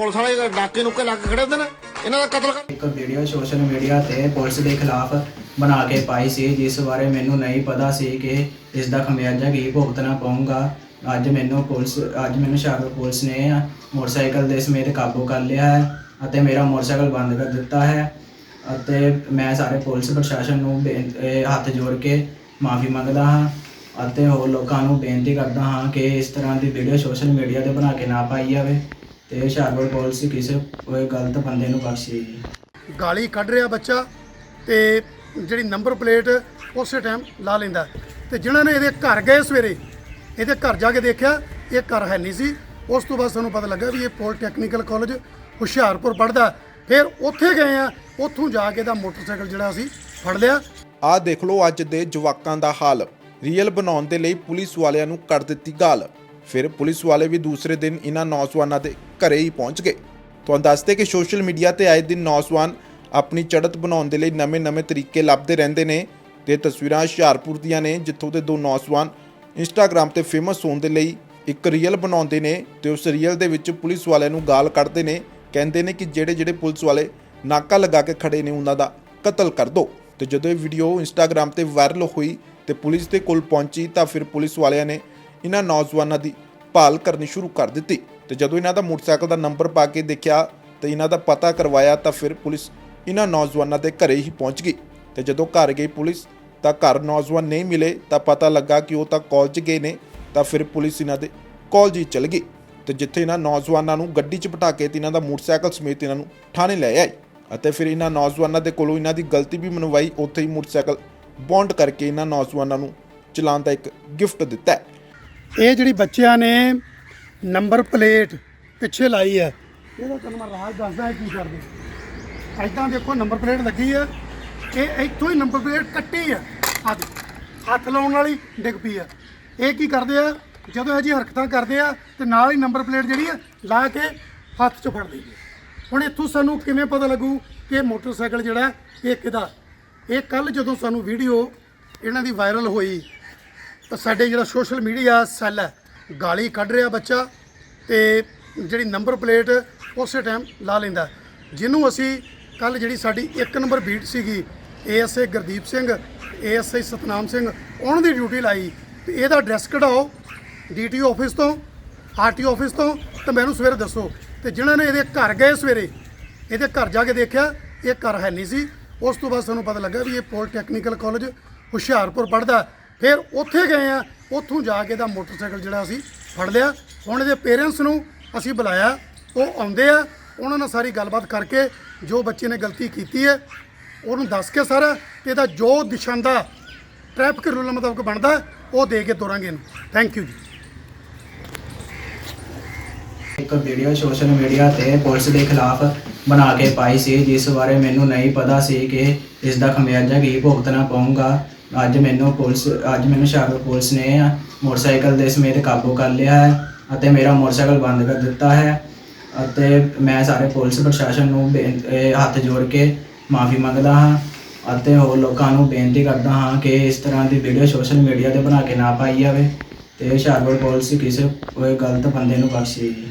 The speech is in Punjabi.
ਪੁਲਿਸ ਵਾਲੇ ਡਾਕੇ ਨੁੱਕੇ ਲੱਗ ਖੜੇ ਹੁੰਦੇ ਨੇ, ਇਹਨਾਂ ਦਾ ਕਤਲ ਕਰ ਇੱਕ ਵੀਡੀਓ ਸੋਸ਼ਲ ਮੀਡੀਆ ਤੇ ਪੁਲਿਸ ਦੇ ਖਿਲਾਫ ਬਣਾ ਕੇ ਪਾਈ ਸੀ, ਜਿਸ ਬਾਰੇ ਮੈਨੂੰ ਨਹੀਂ ਪਤਾ ਸੀ ਕਿ ਇਸ ਦਾ ਖਮਿਆਜ਼ਾ ਕੀ ਭੁਗਤਣਾ ਪਊਗਾ। ਅੱਜ ਮੈਨੂੰ ਪੁਲਿਸ ਅੱਜ ਮੈਨੂੰ ਹੁਸ਼ਿਆਰਪੁਰ ਪੁਲਿਸ ਨੇ ਮੋਟਰਸਾਈਕਲ ਦੇ ਸਮੇਤ ਕਾਬੂ ਕਰ ਲਿਆ ਹੈ ਅਤੇ ਮੇਰਾ ਮੋਟਰਸਾਈਕਲ ਬੰਦ ਕਰ ਦਿੱਤਾ ਹੈ। ਅਤੇ ਮੈਂ ਸਾਰੇ ਪੁਲਿਸ ਪ੍ਰਸ਼ਾਸਨ ਨੂੰ ਬੇਨ- ਇਹ ਹੱਥ ਜੋੜ ਕੇ ਮਾਫੀ ਮੰਗਦਾ ਹਾਂ ਅਤੇ ਹੋਰ ਲੋਕਾਂ ਨੂੰ ਬੇਨਤੀ ਕਰਦਾ ਹਾਂ ਕਿ ਇਸ ਤਰ੍ਹਾਂ ਦੀ ਵੀਡੀਓ ਸੋਸ਼ਲ ਮੀਡੀਆ ਤੇ ਬਣਾ ਕੇ ਨਾ ਪਾਈ ਜਾਵੇ। ਤੇ ਹੁਸ਼ਿਆਰਪੁਰ ਪੁਲਿਸ ਕਿਸੇ ਕੋਈ ਗਲਤ ਬੰਦੇ ਨੂੰ ਬਖਸ਼ੇਗੀ ਗਾਲੀ ਕੱਢ ਰਿਹਾ ਬੱਚਾ ਤੇ ਜਿਹੜੀ ਨੰਬਰ ਪਲੇਟ ਉਸੇ ਟਾਈਮ ਲਾ ਲੈਂਦਾ। ਤੇ ਜਿਨ੍ਹਾਂ ਨੇ ਇਹਦੇ ਘਰ ਗਏ ਸਵੇਰੇ ਇਹਦੇ ਘਰ ਜਾ ਕੇ ਦੇਖਿਆ ਇਹ ਘਰ ਹੈ ਨਹੀਂ ਸੀ। ਉਸ ਤੋਂ ਬਾਅਦ ਸਾਨੂੰ ਪਤਾ ਲੱਗਾ ਵੀ ਇਹ ਪੋਲੀਟੈਕਨੀਕਲ ਕਾਲਜ ਹੁਸ਼ਿਆਰਪੁਰ ਪੜਦਾ ਫਿਰ ਉੱਥੇ ਗਏ ਆ ਉੱਥੋਂ ਜਾ ਕੇ ਦਾ ਮੋਟਰਸਾਈਕਲ ਜਿਹੜਾ ਅਸੀਂ ਫੜ ਲਿਆ। ਆਹ ਦੇਖ ਲਓ ਅੱਜ ਦੇ ਜਵਾਕਾਂ ਦਾ ਹਾਲ। ਰੀਅਲ ਬਣਾਉਣ ਦੇ ਲਈ ਪੁਲਿਸ ਵਾਲਿਆਂ ਨੂੰ ਕਰ ਦਿੱਤੀ ਗਾਲ। ਫਿਰ ਪੁਲਿਸ ਵਾਲੇ ਵੀ ਦੂਸਰੇ ਦਿਨ ਇਹਨਾਂ ਨੌਜਵਾਨਾਂ ਦੇ ਘਰੇ ਹੀ ਪਹੁੰਚ ਗਏ। ਤੁਹਾਨੂੰ ਦੱਸਦੇ ਕਿ ਸੋਸ਼ਲ ਮੀਡੀਆ ਤੇ ਆਏ ਦਿਨ ਨੌਜਵਾਨ ਆਪਣੀ ਚੜ੍ਹਤ ਬਣਾਉਣ ਦੇ ਲਈ ਨਵੇਂ-ਨਵੇਂ ਤਰੀਕੇ ਲੱਭਦੇ ਰਹਿੰਦੇ ਨੇ ਤੇ ਤਸਵੀਰਾਂ ਹੁਸ਼ਿਆਰਪੁਰ ਦੀਆਂ ਨੇ, ਜਿੱਥੋਂ ਦੇ ਦੋ ਨੌਜਵਾਨ ਇੰਸਟਾਗ੍ਰam ਤੇ ਫੇਮਸ ਹੋਣ ਦੇ ਲਈ ਇੱਕ ਰੀਅਲ ਬਣਾਉਂਦੇ ਨੇ ਤੇ ਉਸ ਰੀਅਲ ਦੇ ਵਿੱਚ ਪੁਲਿਸ ਵਾਲਿਆਂ ਨੂੰ ਗਾਲ ਕੱਢਦੇ ਨੇ, ਕਹਿੰਦੇ ਨੇ ਕਿ ਜਿਹੜੇ ਜਿਹੜੇ ਪੁਲਿਸ ਵਾਲੇ ਨਾਕਾ ਲਗਾ ਕੇ ਖੜੇ ਨੇ, ਉਹਨਾਂ ਦਾ ਕਤਲ ਕਰ ਦਿਓ ਤੇ ਜਦੋਂ ਇਹ ਵੀਡੀਓ ਇੰਸਟਾਗ੍ਰam ਤੇ ਵਾਇਰਲ ਹੋਈ ਤੇ ਪੁਲਿਸ ਦੇ ਕੋਲ ਪਹੁੰਚੀ ਤਾਂ ਫਿਰ ਪੁਲਿਸ ਵਾਲਿਆਂ ਨੇ ਇਹਨਾਂ ਨੌਜਵਾਨਾਂ ਦੀ ਭਾਲ ਕਰਨੀ ਸ਼ੁਰੂ ਕਰ ਦਿੱਤੀ ਤੇ ਜਦੋਂ ਇਹਨਾਂ ਦਾ ਮੋਟਰਸਾਈਕਲ ਦਾ ਨੰਬਰ ਪਾ ਕੇ ਦੇਖਿਆ ਤੇ ਇਹਨਾਂ ਦਾ ਪਤਾ ਕਰਵਾਇਆ ਤਾਂ ਫਿਰ ਪੁਲਿਸ ਇਹਨਾਂ ਨੌਜਵਾਨਾਂ ਦੇ ਘਰੇ ਹੀ ਪਹੁੰਚ ਗਈ ਤੇ ਜਦੋਂ ਘਰ ਗਈ ਪੁਲਿਸ ਤਾਂ ਘਰ ਨੌਜਵਾਨ ਨਹੀਂ ਮਿਲੇ ਤਾਂ ਪਤਾ ਲੱਗਾ ਕਿ ਉਹ ਤਾਂ ਕਾਲਜ ਗਏ ਨੇ ਤਾਂ ਫਿਰ ਪੁਲਿਸ ਇਹਨਾਂ ਦੇ ਕਾਲਜ ਹੀ ਚਲ ਗਈ ਤੇ ਜਿੱਥੇ ਇਹਨਾਂ ਨੌਜਵਾਨਾਂ ਨੂੰ ਗੱਡੀ 'ਚ ਬਿਠਾ ਕੇ ਤੇ ਇਹਨਾਂ ਦਾ ਮੋਟਰਸਾਈਕਲ ਸਮੇਤ ਇਹਨਾਂ ਨੂੰ ਥਾਣੇ ਲੈ ਆਏ ਅਤੇ ਫਿਰ ਇਹਨਾਂ ਨੌਜਵਾਨਾਂ ਦੇ ਕੋਲੋਂ ਇਹਨਾਂ ਦੀ ਗਲਤੀ ਵੀ ਮਨਵਾਈ, ਉੱਥੇ ਹੀ ਮੋਟਰਸਾਈਕਲ ਬੌਂਡ ਕਰਕੇ ਇਹਨਾਂ ਨੌਜਵਾਨਾਂ ਨੂੰ ਚਲਾਉਣ ਦਾ ਇੱਕ ਗਿਫਟ ਦਿੱਤਾ ਇਹ ਜਿਹੜੀ ਬੱਚਿਆਂ ਨੇ ਨੰਬਰ ਪਲੇਟ ਪਿੱਛੇ ਲਾਈ ਹੈ, ਇਹਦਾ ਤੁਹਾਨੂੰ ਮੈਂ ਰਾਜ ਦੱਸਦਾ ਹੈ ਕੀ ਕਰਦੇ। ਐਦਾਂ ਦੇਖੋ, ਨੰਬਰ ਪਲੇਟ ਲੱਗੀ ਹੈ ਇਹ ਇੱਥੋਂ ਹੀ ਨੰਬਰ ਪਲੇਟ ਕੱਟੀ ਹੈ ਆ ਹੱਥ ਲਾਉਣ ਵਾਲੀ ਡਿੱਗ ਪਈ ਹੈ ਇਹ ਕੀ ਕਰਦੇ ਆ, ਜਦੋਂ ਇਹ ਜੀ ਹਰਕਤਾਂ ਕਰਦੇ ਆ, ਤੇ ਨਾਲ ਹੀ ਨੰਬਰ ਪਲੇਟ ਜਿਹੜੀ ਆ, ਲਾ ਕੇ ਹੱਥ 'ਚ ਫੜ ਲਈਦੀ ਹੁਣ ਇੱਥੋਂ ਸਾਨੂੰ ਕਿਵੇਂ ਪਤਾ ਲੱਗੂ ਕਿ ਇਹ ਮੋਟਰਸਾਈਕਲ ਜਿਹੜਾ, ਇਹ ਕਿਹਦਾ? ਇਹ ਕੱਲ ਜਦੋਂ ਸਾਨੂੰ ਵੀਡੀਓ ਇਹਨਾਂ ਦੀ ਵਾਇਰਲ ਹੋਈ ਤਾਂ ਸਾਡੇ ਜਿਹੜਾ ਸੋਸ਼ਲ ਮੀਡੀਆ ਸੈੱਲ ਹੈ, ਗਾਲੀ ਕੱਢ ਰਿਹਾ ਬੱਚਾ ਤੇ ਜਿਹੜੀ ਨੰਬਰ ਪਲੇਟ ਉਸੇ ਟਾਈਮ ਲਾ ਲੈਂਦਾ। ਜਿਹਨੂੰ ਅਸੀਂ ਕੱਲ ਜਿਹੜੀ ਸਾਡੀ ਇੱਕ ਨੰਬਰ ਬੀਟ ਸੀਗੀ ਏਐਸਏ ਗੁਰਦੀਪ ਸਿੰਘ ਏਐਸਆਈ ਸਤਨਾਮ ਸਿੰਘ, ਉਹਨਾਂ ਦੀ ਡਿਊਟੀ ਲਾਈ ਤੇ ਇਹਦਾ ਐਡਰੈਸ ਕਢਾਓ ਡੀਟੀਓ ਆਫਿਸ ਤੋਂ ਆਰਟੀਓ ਆਫਿਸ ਤੋਂ, ਤੇ ਮੈਨੂੰ ਸਵੇਰੇ ਦੱਸੋ। ਤੇ ਜਿਨ੍ਹਾਂ ਨੇ ਇਹਦੇ ਘਰ ਗਏ ਸਵੇਰੇ, ਇਹਦੇ ਘਰ ਜਾ ਕੇ ਦੇਖਿਆ, ਇਹ ਘਰ ਹੈ ਨਹੀਂ ਸੀ। ਉਸ ਤੋਂ ਬਾਅਦ ਸਾਨੂੰ ਪਤਾ ਲੱਗਾ ਵੀ ਇਹ ਪੋਲੀਟੈਕਨੀਕਲ ਕਾਲਜ ਹੁਸ਼ਿਆਰਪੁਰ ਪੜਦਾ ਫਿਰ ਉੱਥੇ ਗਏ ਆ, ਉੱਥੋਂ ਜਾ ਕੇ ਦਾ ਮੋਟਰਸਾਈਕਲ ਜਿਹੜਾ ਅਸੀਂ ਫੜ ਲਿਆ। ਹੁਣ ਇਹਦੇ ਪੇਰੈਂਟਸ ਨੂੰ ਅਸੀਂ ਬੁਲਾਇਆ, ਉਹ ਆਉਂਦੇ ਆ, ਉਹਨਾਂ ਨਾਲ ਸਾਰੀ ਗੱਲਬਾਤ ਕਰਕੇ ਜੋ ਬੱਚੇ ਨੇ ਗਲਤੀ ਕੀਤੀ ਹੈ, ਉਹਨੂੰ ਦੱਸ ਕੇ ਸਾਰਾ ਤੇ ਇਹਦਾ ਜੋ ਦਿਸ਼ਾਂਦਾ ਟ੍ਰੈਫਿਕ ਰੂਲ ਮੁਤਾਬਕ ਬਣਦਾ, ਉਹ ਦੇ ਕੇ ਤੋਰਾਂਗੇ ਇਹਨੂੰ। Thank you ji. ਇੱਕ ਵੀਡੀਓ ਸੋਸ਼ਲ ਮੀਡੀਆ ਤੇ ਪੁਲਿਸ ਦੇ ਖਿਲਾਫ ਬਣਾ ਕੇ ਪਾਈ ਸੀ, ਜਿਸ ਬਾਰੇ ਮੈਨੂੰ ਨਹੀਂ ਪਤਾ ਸੀ ਕਿ ਇਸ ਦਾ ਖਮਿਆਜ਼ਾ ਕੀ ਭੁਗਤਣਾ ਪਊਗਾ। ਅੱਜ ਮੈਨੂੰ ਪੁਲਿਸ, ਅੱਜ ਮੈਨੂੰ ਹੁਸ਼ਿਆਰਪੁਰ ਪੁਲਿਸ ਨੇ ਮੋਟਰਸਾਈਕਲ ਦੇ ਸਮੇਤ ਕਾਬੂ ਕਰ ਲਿਆ ਹੈ ਅਤੇ ਮੇਰਾ ਮੋਟਰਸਾਈਕਲ ਬੰਦ ਕਰ ਦਿੱਤਾ ਹੈ ਅਤੇ ਮੈਂ ਸਾਰੇ ਪੁਲਿਸ ਪ੍ਰਸ਼ਾਸਨ ਨੂੰ ਬੇਨ- ਇਹ ਹੱਥ ਜੋੜ ਕੇ ਮਾਫੀ ਮੰਗਦਾ ਹਾਂ ਅਤੇ ਹੋਰ ਲੋਕਾਂ ਨੂੰ ਬੇਨਤੀ ਕਰਦਾ ਹਾਂ ਕਿ ਇਸ ਤਰ੍ਹਾਂ ਦੀ ਵੀਡੀਓ ਸੋਸ਼ਲ ਮੀਡੀਆ ਤੇ ਬਣਾ ਕੇ ਨਾ ਪਾਈ ਜਾਵੇ ਤੇ ਹੁਸ਼ਿਆਰਪੁਰ ਪੁਲਿਸ ਕਿਸੇ ਕੋਈ ਗਲਤ ਬੰਦੇ ਨੂੰ ਬਖਸ਼ੇਗੀ